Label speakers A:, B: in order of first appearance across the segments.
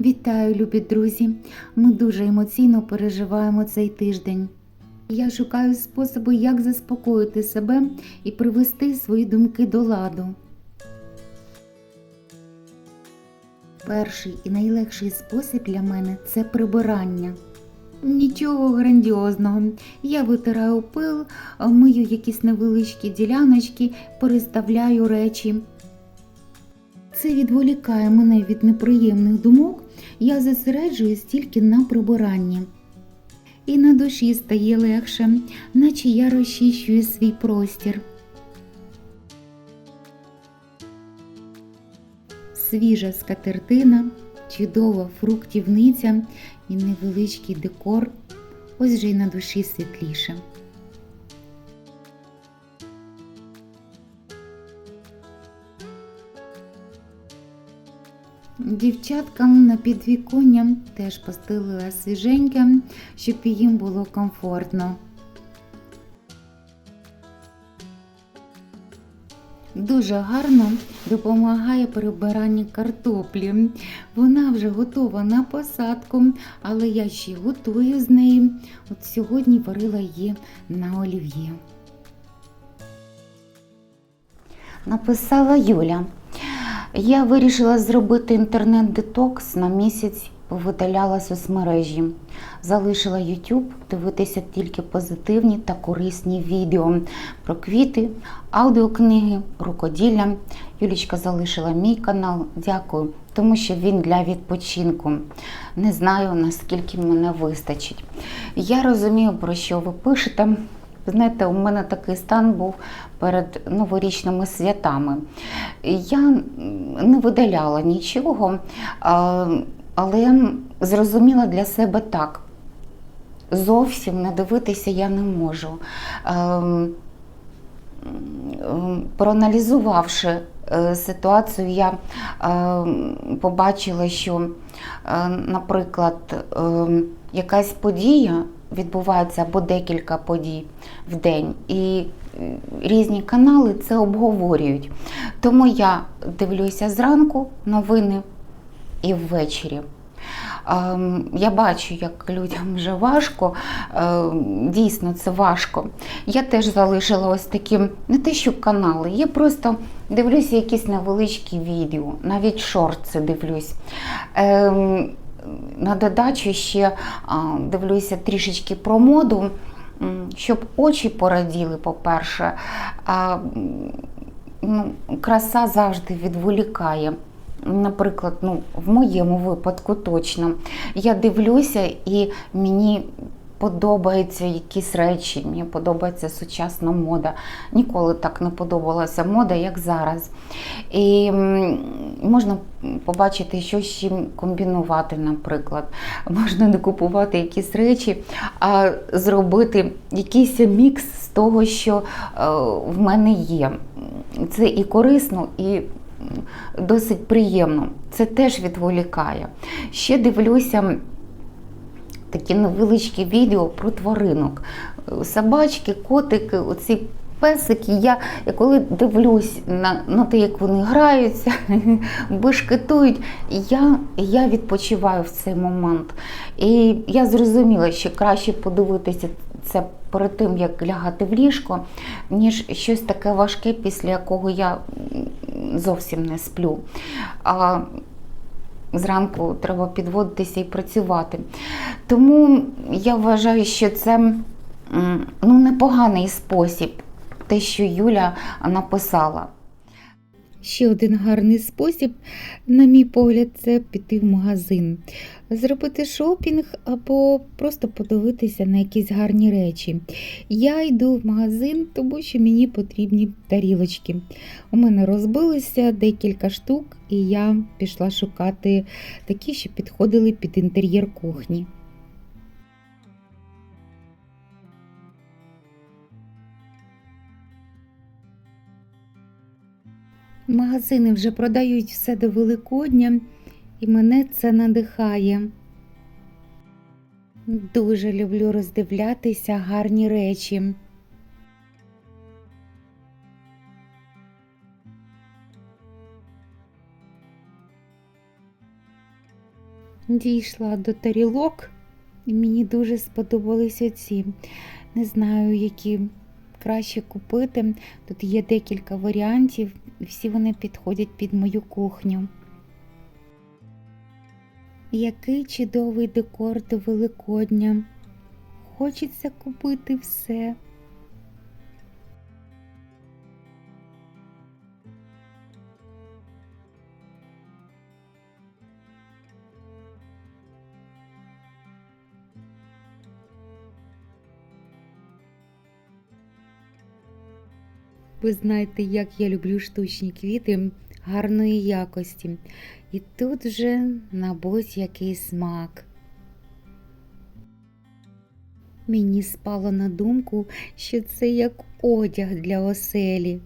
A: Вітаю, любі друзі! Ми дуже емоційно переживаємо цей тиждень. Я шукаю способи, як заспокоїти себе і привести свої думки до ладу. Перший і найлегший спосіб для мене це прибирання. Нічого грандіозного. Я витираю пил, мию якісь невеличкі діляночки, переставляю речі. Це відволікає мене від неприємних думок, я зосереджуюсь тільки на прибиранні. І на душі стає легше, наче я розчищую свій простір. Свіжа скатертина, чудова фруктівниця і невеличкий декор. Ось вже й на душі світліше. Дівчаткам на підвіконня теж постелила свіженьке, щоб їм було комфортно. Дуже гарно допомагає перебиранні картоплі. Вона вже готова на посадку, але я ще готую з неї. От сьогодні варила її на олів'є. Написала Юля. Я вирішила зробити інтернет-детокс на місяць, повидаляла соцмережі. Залишила YouTube дивитися тільки позитивні та корисні відео про квіти, аудіокниги, рукоділля. Юлічка залишила мій канал. Дякую, тому що він для відпочинку. Не знаю, наскільки мене вистачить. Я розумію, про що ви пишете. Знаєте, у мене такий стан був перед новорічними святами. Я не видаляла нічого, але зрозуміла для себе так. Зовсім не дивитися я не можу. Проаналізувавши е, ситуацію, я побачила, що, е, наприклад, якась подія відбувається або декілька подій в день, і різні канали це обговорюють. Тому я дивлюся зранку новини і ввечері. Я бачу, як людям вже важко, дійсно це важко. Я теж залишила ось такі, не те, що канали, я просто дивлюся якісь невеличкі відео, навіть шорти дивлюсь. На додачу ще дивлюся трішечки про моду, щоб очі пораділи, по-перше. Ну, Краса завжди відволікає. Наприклад, ну, в моєму випадку точно. Я дивлюся і мені подобаються якісь речі, мені подобається сучасна мода. Ніколи так не подобалася мода, як зараз. І можна побачити, що з чим комбінувати, наприклад. Можна не купувати якісь речі, а зробити якийсь мікс з того, що е, в мене є. Це і корисно, і досить приємно. Це теж відволікає. Ще дивлюся такі невеличкі відео про тваринок. Собачки, котики, оці песики. Я, я коли дивлюсь на на те, як вони граються, бешкетують, я я відпочиваю в цей момент. І я зрозуміла, що краще подивитися це перед тим, як лягати в ліжко, ніж щось таке важке, після якого я зовсім не сплю. А Зранку треба підводитися і працювати. Тому я вважаю, що це ну, непоганий спосіб, те, що Юля написала. Ще один гарний спосіб, на мій погляд, це піти в магазин, зробити шопінг або просто подивитися на якісь гарні речі. Я йду в магазин, тому що мені потрібні тарілочки. У мене розбилося декілька штук, і я пішла шукати такі, що підходили під інтер'єр кухні. Магазини вже продають все до Великодня, і мене це надихає. Дуже люблю роздивлятися гарні речі. дійшла до тарілок, і мені дуже сподобались оці. Не знаю, які краще купити. Тут є декілька варіантів, всі вони підходять під мою кухню. Який чудовий декор до Великодня. Хочеться купити все. Ви знаєте, як я люблю штучні квіти гарної якості. І тут вже набуть який смак. Мені спало на думку, що це як одяг для оселі.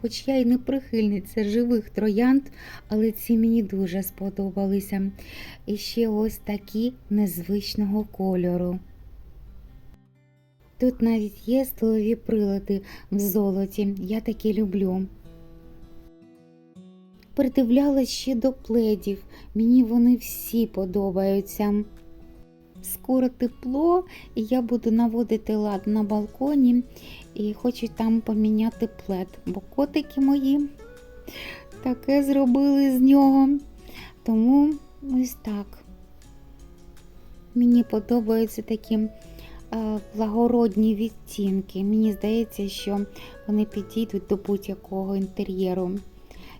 A: Хоч я й не прихильниця живих троянд, але ці мені дуже сподобалися. І ще ось такі незвичного кольору. Тут навіть є столові прилади в золоті, я такі люблю. Придивлялась ще до пледів, мені вони всі подобаються. Скоро тепло, і я буду наводити лад на балконі і хочу там поміняти плед, бо котики мої таке зробили з нього. Тому ось так. Мені подобаються такі благородні відтінки. Мені здається, що вони підійдуть до будь-якого інтер'єру.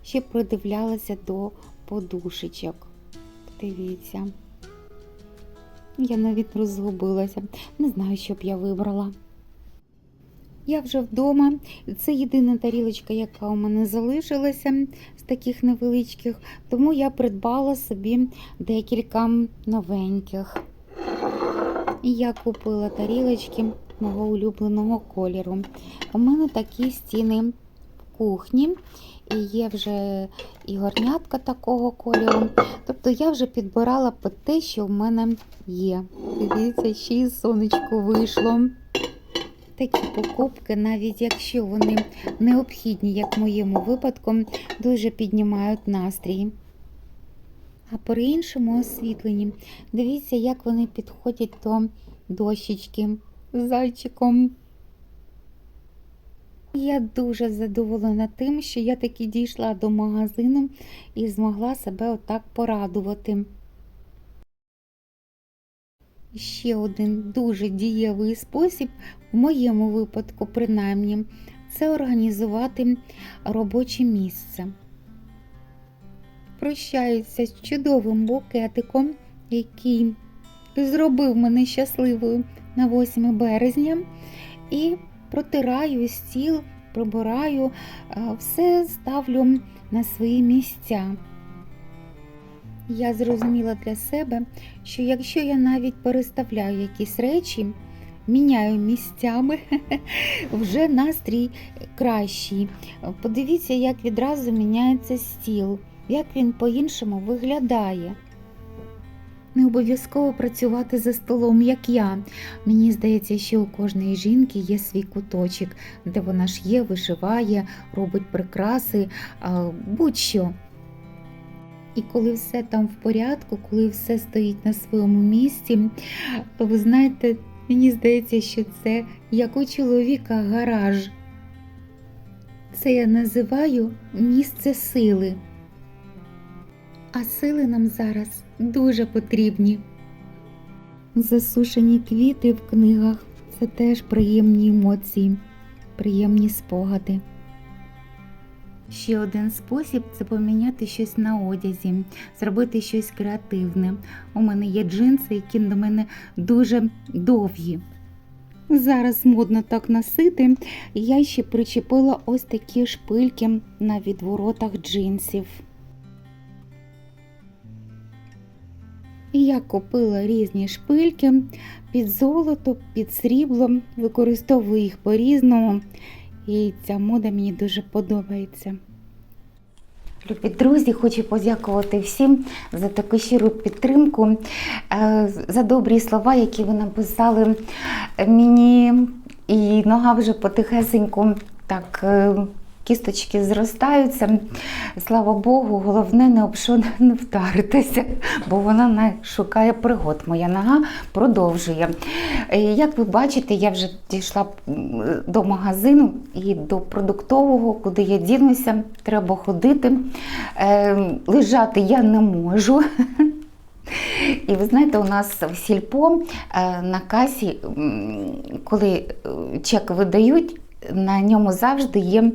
A: Ще придивлялася до подушечок. Дивіться. Я навіть розгубилася. Не знаю, що б я вибрала. Я вже вдома. Це єдина тарілочка, яка у мене залишилася з таких невеличких, тому я придбала собі декілька новеньких. І я купила тарілочки мого улюбленого кольору. У мене такі стіни в кухні, і є вже і горнятка такого кольору. Тобто я вже підбирала під те, що в мене є. Дивіться, ще й сонечко вийшло. Такі покупки, навіть якщо вони необхідні, як в моєму випадку, дуже піднімають настрій. А при іншому освітленні, дивіться, як вони підходять до дощечки з зайчиком. Я дуже задоволена тим, що я таки дійшла до магазину і змогла себе отак порадувати. Ще один дуже дієвий спосіб, в моєму випадку, принаймні, це організувати робоче місце. Прощаюся з чудовим букетиком, який зробив мене щасливою на 8 березня, і протираю стіл, прибираю, а, все ставлю на свої місця. Я зрозуміла для себе, що якщо я навіть переставляю якісь речі, міняю місцями, вже настрій кращий. Подивіться, як відразу міняється стіл, як він по-іншому виглядає. Не обов'язково працювати за столом, як я. Мені здається, що у кожної жінки є свій куточок, де вона ж є, вишиває, робить прикраси, будь-що. І коли все там в порядку, коли все стоїть на своєму місці, ви знаєте, мені здається, що це як у чоловіка гараж. Це я називаю місце сили. А сили нам зараз дуже потрібні. Засушені квіти в книгах це теж приємні емоції, приємні спогади. Ще один спосіб це поміняти щось на одязі, зробити щось креативне. У мене є джинси, які до мене дуже довгі. Зараз модно так носити. Я ще причепила ось такі шпильки на відворотах джинсів. І Я купила різні шпильки під золото, під срібло, використовую їх по-різному. І ця мода мені дуже подобається. Любі друзі, хочу подякувати всім за таку щиру підтримку, е, за добрі слова, які ви написали мені. І нога вже потихесеньку так е, кісточки зростаються. Слава Богу, головне не об що не вдаритися, бо вона не шукає пригод. Моя нога продовжує. Е, Як ви бачите, я вже дійшла до магазину і до продуктового, куди я дінуся, треба ходити. Е, Лежати я не можу. І ви знаєте, у нас в сільпо е, на касі, коли чек видають, на ньому завжди є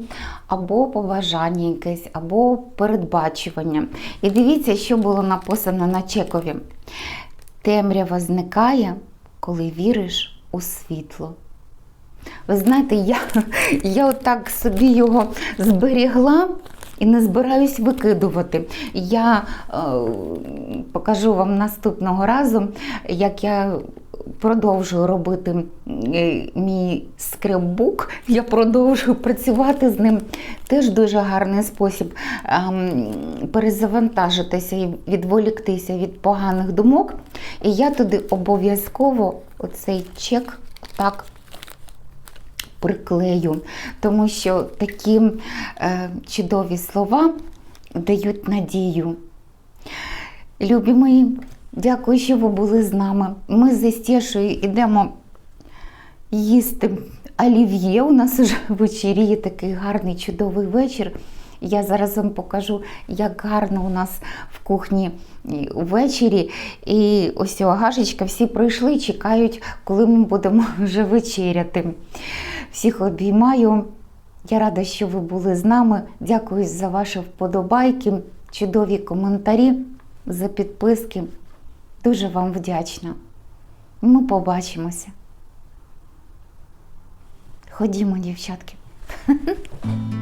A: або побажання якесь, або передбачування. І дивіться, що було написано на чекові. Темрява зникає, коли віриш у світло. Ви знаєте, я, я отак собі його зберігла і не збираюсь викидувати. Я е, покажу вам наступного разу, як я продовжую робити е, мій скрепбук, я продовжую працювати з ним. Теж дуже гарний спосіб ем, перезавантажитися і відволіктися від поганих думок. І я туди обов'язково оцей чек так приклею, тому що такі е, чудові слова дають надію. Любі мої, дякую, що ви були з нами. Ми з Стєшою йдемо їсти олів'є. У нас вже вечеріє такий гарний чудовий вечір. Я зараз вам покажу, як гарно у нас в кухні ввечері. І ось Агашечка, всі прийшли, чекають, коли ми будемо вже вечеряти. Всіх обіймаю. Я рада, що ви були з нами. Дякую за ваші вподобайки, чудові коментарі, за підписки. Дуже вам вдячна. Ми побачимося. Ходімо, дівчатки.